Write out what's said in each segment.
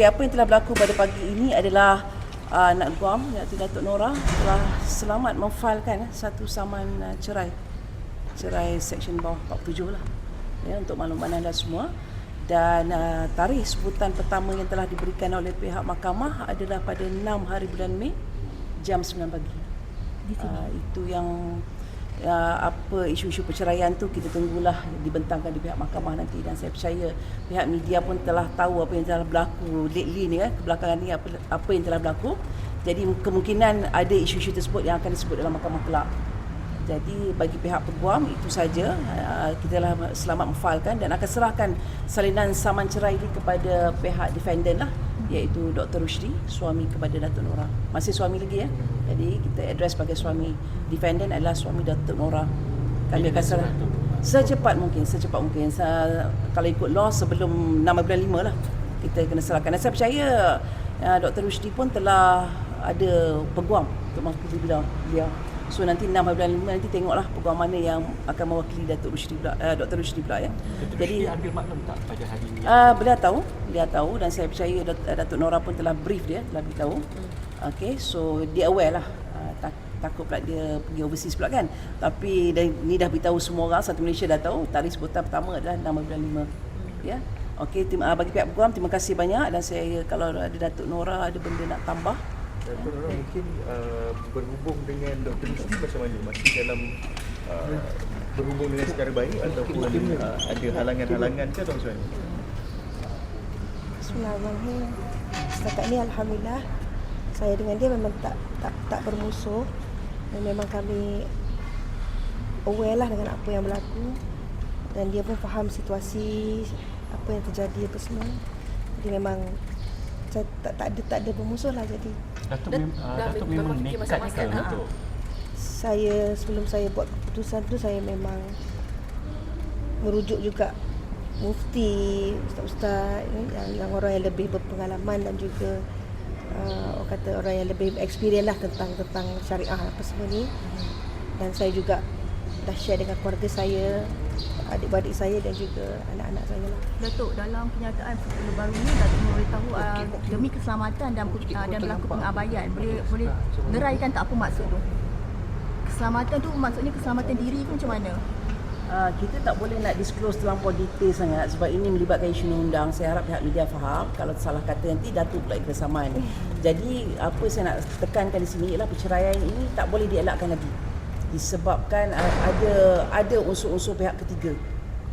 Okey, apa yang telah berlaku pada pagi ini adalah uh, Nak Guam, iaitu Datuk Nora telah selamat memfailkan eh, satu saman uh, cerai. Cerai seksyen bawah 47 lah. Ya, untuk makluman anda semua. Dan uh, tarikh sebutan pertama yang telah diberikan oleh pihak mahkamah adalah pada 6 hari bulan Mei jam 9 pagi. Uh, itu yang uh, apa isu-isu perceraian tu kita tunggulah dibentangkan di pihak mahkamah nanti. Dan saya percaya pihak media pun telah tahu apa yang telah berlaku lately ni kan kebelakangan ni apa apa yang telah berlaku. Jadi kemungkinan ada isu-isu tersebut yang akan disebut dalam mahkamah kelak. Jadi bagi pihak peguam itu saja. Uh, kita telah selamat memfailkan dan akan serahkan salinan saman cerai ini kepada pihak defendant lah iaitu Dr. Rushdie suami kepada Datuk Nora. Masih suami lagi ya? Jadi kita address sebagai suami defendant adalah suami Datuk Nora. Kami akan serah secepat mungkin secepat mungkin. Se- kalau ikut law sebelum 6 bulan 5 lah kita kena serahkan. Dan saya percaya uh, Dr. Rushdie pun telah ada peguam untuk mewakili beliau beliau So nanti 6 bulan 5 nanti tengoklah peguam mana yang akan mewakili Datuk Rushdie pula, uh, Dr. Rushdie pula ya. Jadi ada maklum tak pada hari ini? Uh, beliau tahu, beliau tahu dan saya percaya uh, Datuk Nora pun telah brief dia, telah beritahu. Okay, so dia aware lah. Uh, tak, takut pula dia pergi overseas pula kan. Tapi dah, ni dah beritahu semua orang, satu Malaysia dah tahu. Tarikh sebutan pertama adalah 6 bulan 5. Ya. Okey, terima uh, bagi pihak peguam terima kasih banyak dan saya kalau ada Datuk Nora ada benda nak tambah. Datuk Nora mungkin uh, berhubung dengan Dr. Rusdi macam mana? Masih dalam uh, berhubung dengan secara baik ataupun uh, ada halangan-halangan ke atau macam mana? Bismillahirrahmanirrahim. Setakat ni alhamdulillah saya dengan dia memang tak tak tak bermusuh dan memang kami aware lah dengan apa yang berlaku dan dia pun faham situasi apa yang terjadi apa semua. Jadi memang saya tak, tak ada tak ada bermusuh lah jadi Datuk, Dah- mem, uh, dah Datuk memang nekat ke ha? Datuk? saya sebelum saya buat keputusan tu saya memang merujuk juga mufti ustaz-ustaz eh, yang, yang orang yang lebih berpengalaman dan juga uh, orang kata orang yang lebih experience lah tentang tentang syariah apa semua ni dan saya juga dah share dengan keluarga saya adik-beradik saya dan juga anak-anak saya lah Datuk dalam kenyataan Fitnah baru ni Datuk memberitahu uh, demi keselamatan dan uh, dan berlaku pengabaian boleh boleh neraikan tak apa maksud tu? Keselamatan tu maksudnya keselamatan diri ke macam mana? Uh, kita tak boleh nak disclose terlampau detail sangat sebab ini melibatkan isu undang. Saya harap pihak media faham. Kalau salah kata nanti Datuk pula kesamaan. Jadi apa saya nak tekankan di sini ialah perceraian ini tak boleh dielakkan lagi. Disebabkan uh, ada ada unsur-unsur pihak ketiga.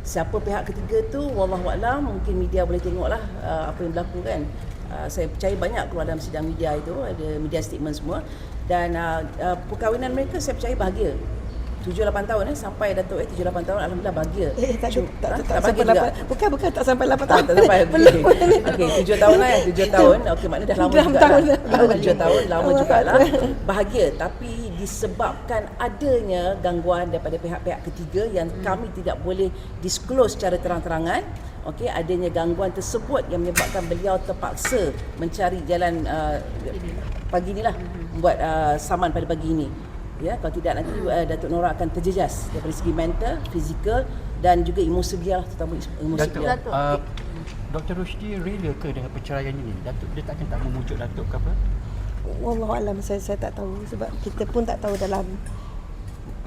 Siapa pihak ketiga tu wallahualam mungkin media boleh tengoklah uh, apa yang berlaku kan. Uh, saya percaya banyak keluar dalam sidang media itu ada media statement semua dan perkahwinan mereka saya percaya bahagia 7-8 tahun eh sampai Datuk eh 7-8 tahun alhamdulillah bahagia. eh tak ada Cuma- tak, ha? tak, tak, bahagia sampai juga? lapan bukan bukan tak sampai 8 Tak, tahun tak sampai. belum Okey, tujuh tahun lah. Tujuh tahun. Okey, maknanya dah lama juga tahun lah. dah. Tujuh tahun, lama juga lah. Bahagia. Tapi disebabkan adanya gangguan daripada pihak-pihak ketiga yang Hmm. kami tidak boleh disclose secara terang-terangan. Okey, adanya gangguan tersebut yang menyebabkan beliau terpaksa mencari jalan uh, pagi inilah membuat uh, saman pada pagi ini. Ya, kalau tidak nanti uh, Datuk Nora akan terjejas daripada segi mental, fizikal dan juga emosi beliau terutama emosi Datuk, beliau. Datuk. uh, Dr. Rusdi rela ke dengan perceraian ini? Datuk dia takkan tak memujuk Datuk ke apa? Wallahu alam saya saya tak tahu sebab kita pun tak tahu dalam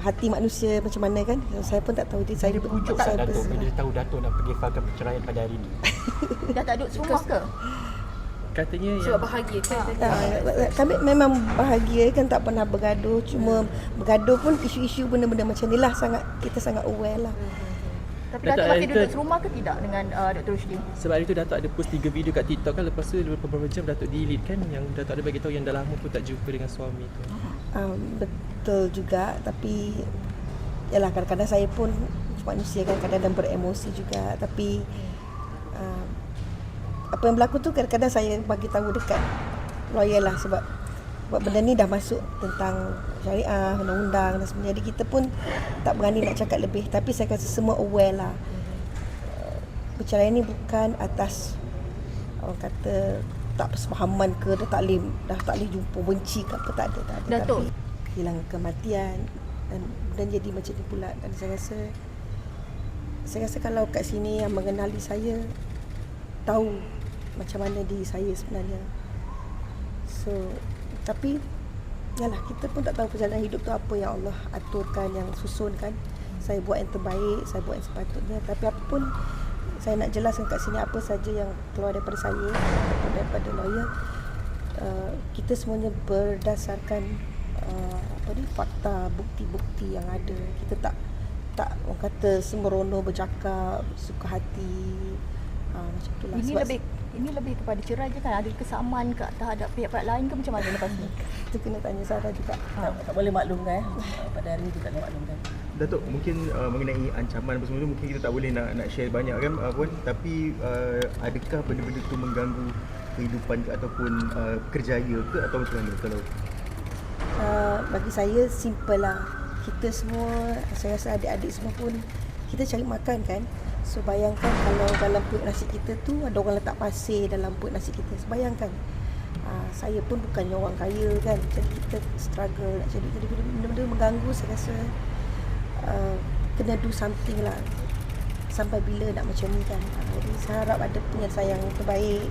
hati manusia macam mana kan. Saya pun tak tahu dia saya Dia pujuk saya tak Datuk berserah. bila dia tahu Datuk nak pergi filekan perceraian pada hari ini? Dah tak duduk serumah ke? Katanya Sebab bahagia kan? Ah, kami memang bahagia kan tak pernah bergaduh. Cuma bergaduh pun isu-isu benda-benda macam ni lah sangat kita sangat aware lah. Tapi Datuk, Datuk masih duduk serumah ke tidak dengan uh, Dr. Rusdi? Sebab hari tu Datuk ada post 3 video kat TikTok kan Lepas tu beberapa jam Datuk delete kan Yang Datuk ada bagi tahu yang dah lama pun tak jumpa dengan suami tu. Um, betul juga tapi yalah kadang-kadang saya pun manusia kan kadang-kadang beremosi juga. Tapi um, apa yang berlaku tu kadang-kadang saya bagi tahu dekat lawyer lah sebab sebab benda ni dah masuk tentang syariah, undang-undang dan sebagainya. Jadi kita pun tak berani nak cakap lebih tapi saya rasa semua aware lah. Uh, Perceraian ni bukan atas orang kata tak persefahaman ke dah tak boleh dah tak boleh jumpa benci ke apa tak ada tak ada Datuk. tapi kehilangan kematian dan dan jadi macam ni pula dan saya rasa saya rasa kalau kat sini yang mengenali saya tahu macam mana diri saya sebenarnya. So tapi yalah kita pun tak tahu perjalanan hidup tu apa yang Allah aturkan, yang susunkan. Saya buat yang terbaik, saya buat yang sepatutnya. Tapi apa pun saya nak jelaskan kat sini apa saja yang keluar daripada saya ataupun daripada lawyer uh, kita semuanya berdasarkan uh, apa ni fakta bukti-bukti yang ada kita tak tak orang kata sembrono bercakap suka hati uh, macam itulah Ini Sebab lebih ini lebih kepada cerai je kan? Ada kesamaan ke terhadap pihak-pihak lain ke macam mana lepas ni? kita kena tanya Sarah juga. Tak, tak boleh maklumkan eh. Pada hari ini kita tak boleh maklumkan. Datuk, mungkin uh, mengenai ancaman apa semua tu mungkin kita tak boleh nak nak share banyak kan uh, Puan? Tapi uh, adakah benda-benda tu mengganggu kehidupan ke ataupun uh, kerjaya ke atau macam mana kalau? Uh, bagi saya simple lah. Kita semua saya rasa adik-adik semua pun kita cari makan kan so bayangkan kalau dalam perut nasi kita tu ada orang letak pasir dalam perut nasi kita. So, bayangkan. Uh, saya pun bukannya orang kaya kan. Jadi kita struggle nak cari jadi benda-benda mengganggu saya rasa uh, kena do something lah. Sampai bila nak macam ni kan? Uh, jadi saya harap ada penyelesaian yang terbaik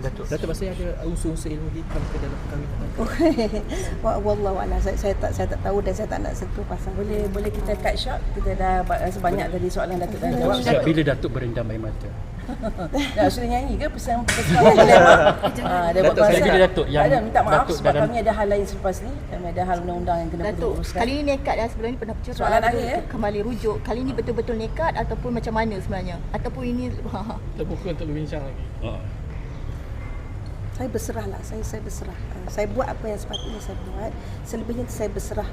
Datuk, Datuk masih ada unsur-unsur ilmu hitam ke dalam perkahwinan? Wa- Wallahu a'lam. Saya, saya tak saya tak tahu dan saya tak nak sentuh pasal Boleh boleh kita cut short. Kita dah ba- rasa banyak tadi soalan Datuk dah jawab. Sejak bila Datuk berendam air mata? Dah sudah nyanyi ke pesan pesan boleh apa? Ah, dia buat Datuk, saya kira Datuk yang- ada minta maaf Datuk sebab dalam- kami ada hal lain selepas ni. Kami ada hal undang-undang yang kena Datuk, uruskan. kali ni nekat dah sebelum ni pernah bercerai. Soalan akhir, eh? Kembali rujuk. Kali ni betul-betul nekat ataupun macam mana sebenarnya? Ataupun ini Terbuka untuk berbincang lagi. Oh. saya berserah lah. Saya saya berserah. Uh, saya buat apa yang sepatutnya saya buat. Selebihnya saya berserah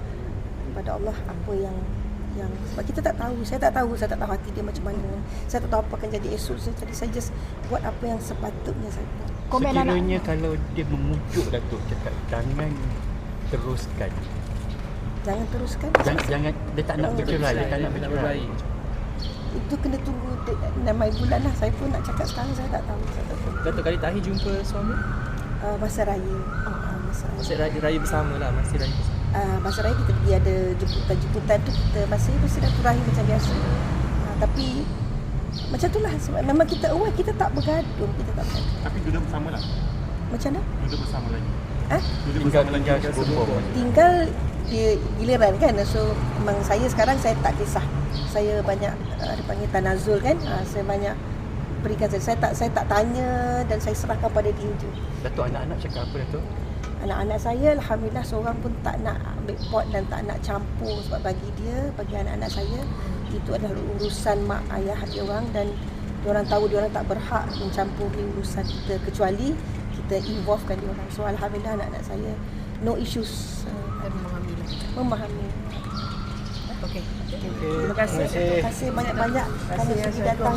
kepada Allah apa yang yang sebab kita tak tahu. Saya tak tahu. Saya tak tahu hati dia macam mana. Saya tak tahu apa akan jadi esok. So, jadi saya just buat apa yang sepatutnya saya buat. komen anak. Sekiranya kalau dia memujuk Datuk cakap jangan teruskan. Jangan teruskan. Jangan, jangan dia tak nak bercerai, dia tak nak bercerai. Itu kena tunggu enam bulan lah. Saya pun nak cakap sekarang saya tak tahu. Saya tak tahu. Datuk kali terakhir jumpa suami? Uh, masa raya. Uh, masa raya. Masih raya, raya bersama lah, masih raya bersama. uh, masa raya kita pergi ada jemputan-jemputan tu kita masih bersilaturahim macam biasa. Uh, tapi macam itulah sebab memang kita aware kita tak bergaduh, kita tak bergaduh. Tapi duduk bersama lah. Macam mana? Duduk bersama lagi. Eh? Duduk Tinggal bersama lagi. tinggal sebumbung. Tinggal dia giliran kan. So memang saya sekarang saya tak kisah. Saya banyak uh, dia panggil tanazul kan. Uh, saya banyak berikan saya, saya tak saya tak tanya dan saya serahkan pada dia je. Datuk anak-anak cakap apa Datuk? Anak-anak saya Alhamdulillah seorang pun tak nak ambil pot dan tak nak campur sebab bagi dia, bagi anak-anak saya itu adalah urusan mak ayah dia orang dan dia orang tahu dia orang tak berhak mencampuri urusan kita kecuali kita involvekan dia orang. So Alhamdulillah anak-anak saya no issues uh, memahami lah. memahami. Okey. Terima kasih. Terima kasih banyak-banyak kerana sudi datang.